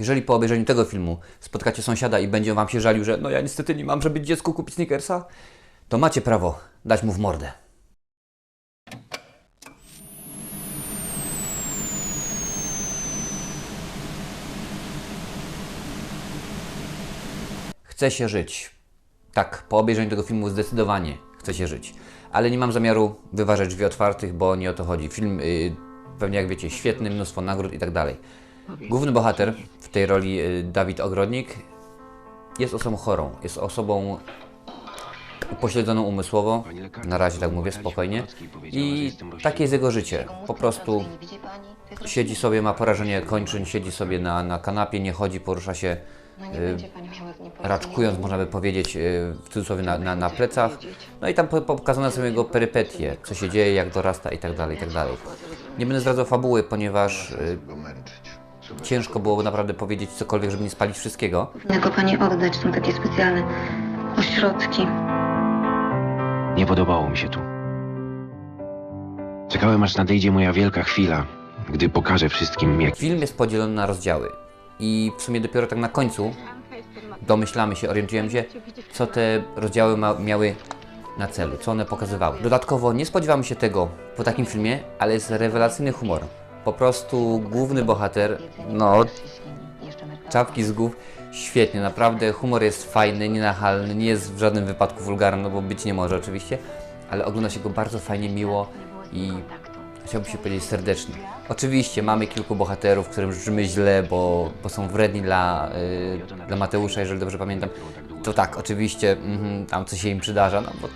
Jeżeli po obejrzeniu tego filmu spotkacie sąsiada i będzie wam się żalił, że no ja niestety nie mam, żeby dziecku kupić Snickersa, to macie prawo dać mu w mordę. Chce się żyć. Tak, po obejrzeniu tego filmu zdecydowanie chce się żyć. Ale nie mam zamiaru wyważać drzwi otwartych, bo nie o to chodzi. Film, y, pewnie jak wiecie, świetny, mnóstwo nagród i tak dalej. Główny bohater w tej roli, y, Dawid Ogrodnik, jest osobą chorą. Jest osobą upośledzoną umysłowo. Na razie tak mówię, spokojnie. I takie jest jego życie. Po prostu siedzi sobie, ma porażenie kończyn, siedzi sobie na, na kanapie, nie chodzi, porusza się raczkując, można by powiedzieć, y, w cudzysłowie na, na, na plecach. No i tam po- pokazane są jego perypetie, co się dzieje, jak dorasta i tak dalej, i tak dalej. Nie będę zdradzał fabuły, ponieważ y, ciężko było naprawdę powiedzieć cokolwiek, żeby nie spalić wszystkiego. Powinna go pani oddać, są takie specjalne ośrodki. Nie podobało mi się tu. Czekałem aż nadejdzie moja wielka chwila, gdy pokażę wszystkim, jak Film jest podzielony na rozdziały i w sumie dopiero tak na końcu domyślamy się, orientujemy się, co te rozdziały ma, miały na celu, co one pokazywały. Dodatkowo nie spodziewamy się tego po takim filmie, ale jest rewelacyjny humor. Po prostu główny bohater, no czapki z głów, świetnie, naprawdę humor jest fajny, nienachalny, nie jest w żadnym wypadku wulgarny, no bo być nie może oczywiście, ale ogląda się go bardzo fajnie, miło i chciałbym się powiedzieć serdecznie. Oczywiście mamy kilku bohaterów, którym życzymy źle, bo, bo są wredni dla, y, dla Mateusza, jeżeli dobrze pamiętam. To tak, oczywiście mhm, tam coś się im przydarza, no bo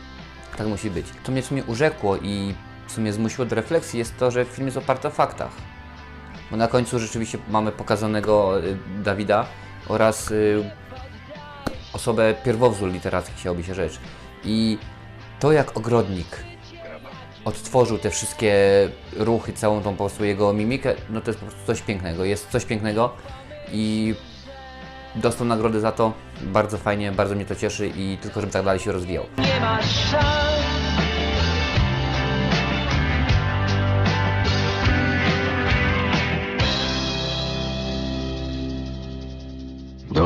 tak musi być. Co mnie w sumie urzekło i w sumie zmusiło do refleksji jest to, że film jest oparty o faktach. Bo na końcu rzeczywiście mamy pokazanego y, Dawida oraz y, osobę pierwowzór literacki, chciałoby się rzecz. I to jak ogrodnik odtworzył te wszystkie ruchy, całą tą po prostu jego mimikę, no to jest po prostu coś pięknego. Jest coś pięknego i dostał nagrodę za to. Bardzo fajnie, bardzo mnie to cieszy i tylko żeby tak dalej się rozwijał.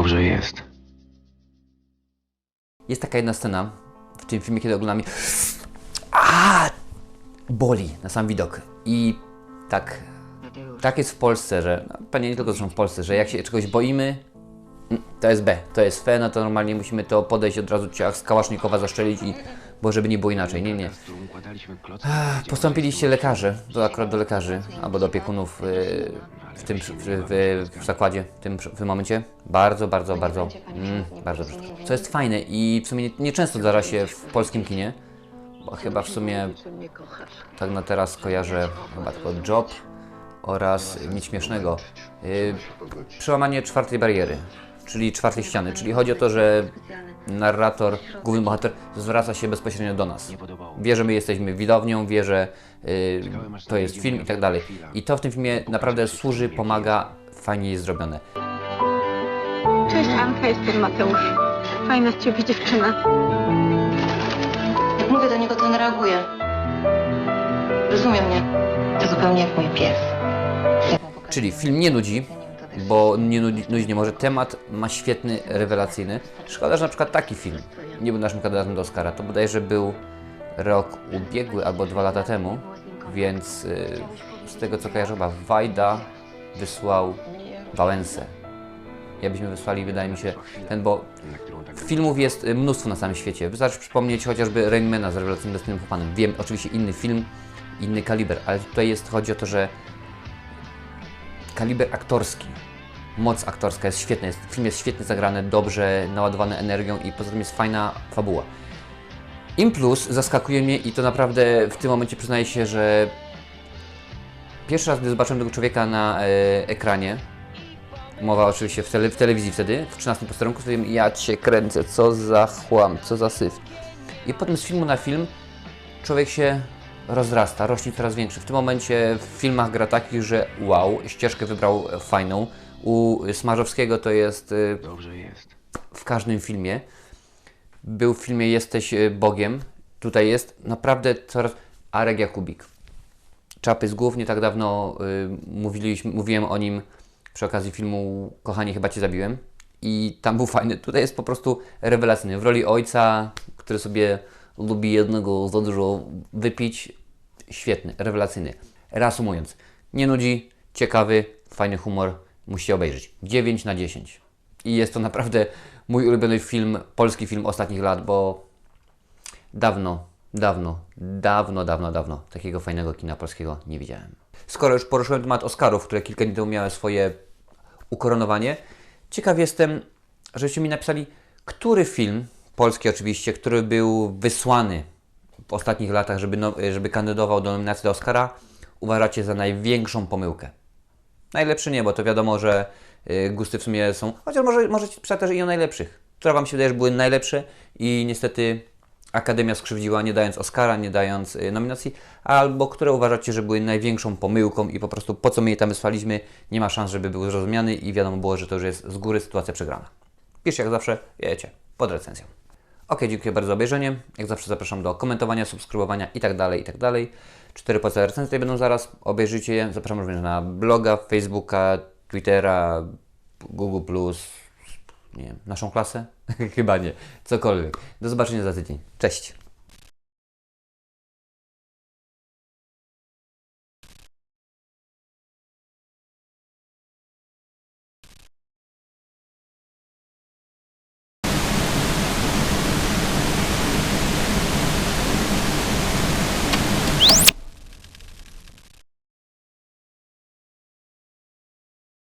Dobrze jest. Jest taka jedna scena w tym filmie, kiedy oglądam i... A! Boli na sam widok. I tak, tak jest w Polsce, że, no, pewnie nie tylko zresztą w Polsce, że jak się czegoś boimy, mm, to jest B, to jest F, no to normalnie musimy to podejść od razu ciach z kałasznikowa zaszczelić i, bo żeby nie było inaczej. Nie, nie. Postąpiliście lekarze, to akurat do lekarzy, albo do opiekunów y, w tym w, w, w zakładzie, w tym, w tym momencie. Bardzo, bardzo, bardzo, mm, bardzo brzydko. Co jest fajne i w sumie nie- nieczęsto zdarza się w polskim kinie, bo chyba w sumie tak na teraz kojarzę chyba tylko Job oraz Nic Śmiesznego. Y, przełamanie czwartej bariery, czyli czwartej ściany, czyli chodzi o to, że narrator, główny bohater zwraca się bezpośrednio do nas. Wie, że my jesteśmy widownią, wie, że y, to jest film i tak dalej. I to w tym filmie naprawdę służy, pomaga, fajnie jest zrobione. Cześć Anka, jestem Mateusz. Fajna z ciebie dziewczyna. Jak mówię do niego, to on reaguje. Rozumie mnie. To zupełnie jak mój pies. Czyli film nie nudzi, bo nie nudzi, nudzić nie może. Temat ma świetny, rewelacyjny. Szkoda, że na przykład taki film nie był naszym kandydatem do Oscara. To bodajże był rok ubiegły albo dwa lata temu, więc y, z tego co kojarzę, chyba Wajda wysłał Wałęsę. Ja byśmy wysłali, wydaje mi się, ten, bo filmów jest y, mnóstwo na całym świecie. Wystarczy przypomnieć chociażby Rainmana z rewelacyjnym Destinem Chłopanem. Wiem, oczywiście inny film, inny kaliber, ale tutaj jest, chodzi o to, że kaliber aktorski, moc aktorska jest świetna. Jest, film jest świetnie zagrany, dobrze naładowany energią i poza tym jest fajna fabuła. Im plus zaskakuje mnie i to naprawdę w tym momencie przyznaję się, że pierwszy raz, gdy zobaczyłem tego człowieka na e, ekranie, mowa oczywiście w, tele, w telewizji wtedy, w 13 posterunku, sobie ja cię kręcę, co za chłam, co za syf. I potem z filmu na film człowiek się rozrasta, rośnie coraz większy. W tym momencie w filmach gra takich, że wow, ścieżkę wybrał fajną. U Smarzowskiego to jest y, Dobrze jest. w każdym filmie. Był w filmie Jesteś y, Bogiem. Tutaj jest naprawdę coraz... Arek Jakubik. Czapy z głów, nie tak dawno y, mówiliśmy, mówiłem o nim przy okazji filmu Kochanie, chyba Cię zabiłem. I tam był fajny. Tutaj jest po prostu rewelacyjny. W roli ojca, który sobie lubi jednego za dużo wypić. Świetny, rewelacyjny. Reasumując, nie nudzi, ciekawy, fajny humor. Musicie obejrzeć. 9 na 10. I jest to naprawdę mój ulubiony film, polski film ostatnich lat, bo dawno, dawno, dawno, dawno, dawno takiego fajnego kina polskiego nie widziałem. Skoro już poruszyłem temat Oscarów, które kilka dni temu miały swoje ukoronowanie, ciekaw jestem, żebyście mi napisali, który film, polski oczywiście, który był wysłany w ostatnich latach, żeby, no, żeby kandydował do nominacji do Oscara, uważacie za największą pomyłkę. Najlepszy nie, bo to wiadomo, że y, gusty w sumie są. Chociaż może, możecie pisać też i o najlepszych. Które Wam się wydaje, że były najlepsze i niestety Akademia skrzywdziła, nie dając Oscara, nie dając y, nominacji, albo które uważacie, że były największą pomyłką i po prostu po co my je tam wysłaliśmy, nie ma szans, żeby były zrozumiane i wiadomo było, że to już jest z góry sytuacja przegrana. Piszcie jak zawsze, wiecie, pod recenzją. Ok, dziękuję bardzo za obejrzenie. Jak zawsze zapraszam do komentowania, subskrybowania i tak dalej, i tak. Cztery podstawowe recenzje będą zaraz, obejrzyjcie je. Zapraszam również na bloga, Facebooka, Twittera, Google+, nie wiem, naszą klasę? Chyba nie, cokolwiek. Do zobaczenia za tydzień. Cześć!